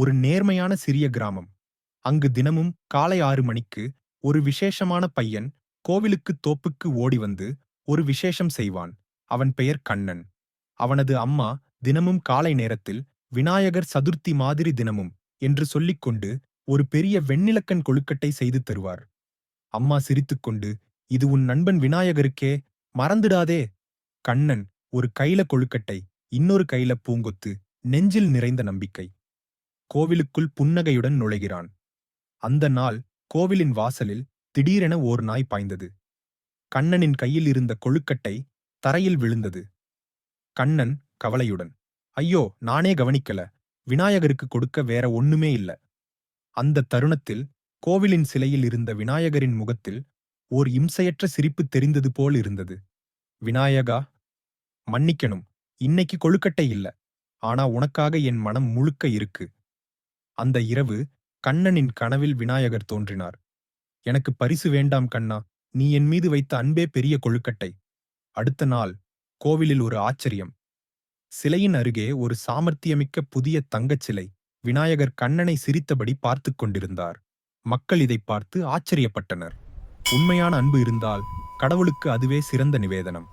ஒரு நேர்மையான சிறிய கிராமம். அங்கு தினமும் காலை ஆறு மணிக்கு ஒரு விசேஷமான பையன் கோவிலுக்கு தோப்புக்கு ஓடி வந்து ஒரு விசேஷம் செய்வான். அவன் பெயர் கண்ணன். அவனது அம்மா தினமும் காலை நேரத்தில் விநாயகர் சதுர்த்தி மாதிரி தினமும் என்று சொல்லிக்கொண்டு ஒரு பெரிய வெண்ணிலக்கண் கொழுக்கட்டை செய்து தருவார். அம்மா சிரித்துக்கொண்டு இது உன் நண்பன் விநாயகருக்கே? மறந்துடாதே. கண்ணன் ஒரு கையில கொழுக்கட்டை இன்னொரு கையில பூங்கொத்து நெஞ்சில் நிறைந்த நம்பிக்கை. கோவிலுக்குள் புன்னகையுடன் நுழைகிறான். அந்த நாள் கோவிலின் வாசலில் திடீரென ஓர் நாய் பாய்ந்தது. கண்ணனின் கையில் இருந்த கொழுக்கட்டை தரையில் விழுந்தது. கண்ணன் கவலையுடன் ஐயோ நானே கவனிக்கல. விநாயகருக்கு கொடுக்க வேற ஒண்ணுமே இல்ல. அந்த தருணத்தில் கோவிலின் சிலையில் இருந்த விநாயகரின் முகத்தில் ஓர் இம்சையற்ற சிரிப்பு தெரிந்தது போல் இருந்தது. விநாயகா மன்னிக்கணும். இன்னைக்கு கொழுக்கட்டை இல்ல. ஆனா உனக்காக என் மனம் முழுக்க இருக்கு. அந்த இரவு கண்ணனின் கனவில் விநாயகர் தோன்றினார். எனக்கு பரிசு வேண்டாம் கண்ணா நீ என் மீது வைத்த அன்பே பெரிய கொழுக்கட்டை. அடுத்த நாள் கோவிலில் ஒரு ஆச்சரியம். சிலையின் அருகே ஒரு சாமர்த்தியமிக்க புதிய தங்கச் சிலை விநாயகர் கண்ணனை சிரித்தபடி பார்த்துக் கொண்டிருந்தார். மக்கள் இதைப் பார்த்து ஆச்சரியப்பட்டனர். உண்மையான அன்பு இருந்தால் கடவுளுக்கு அதுவே சிறந்த நிவேதனம்.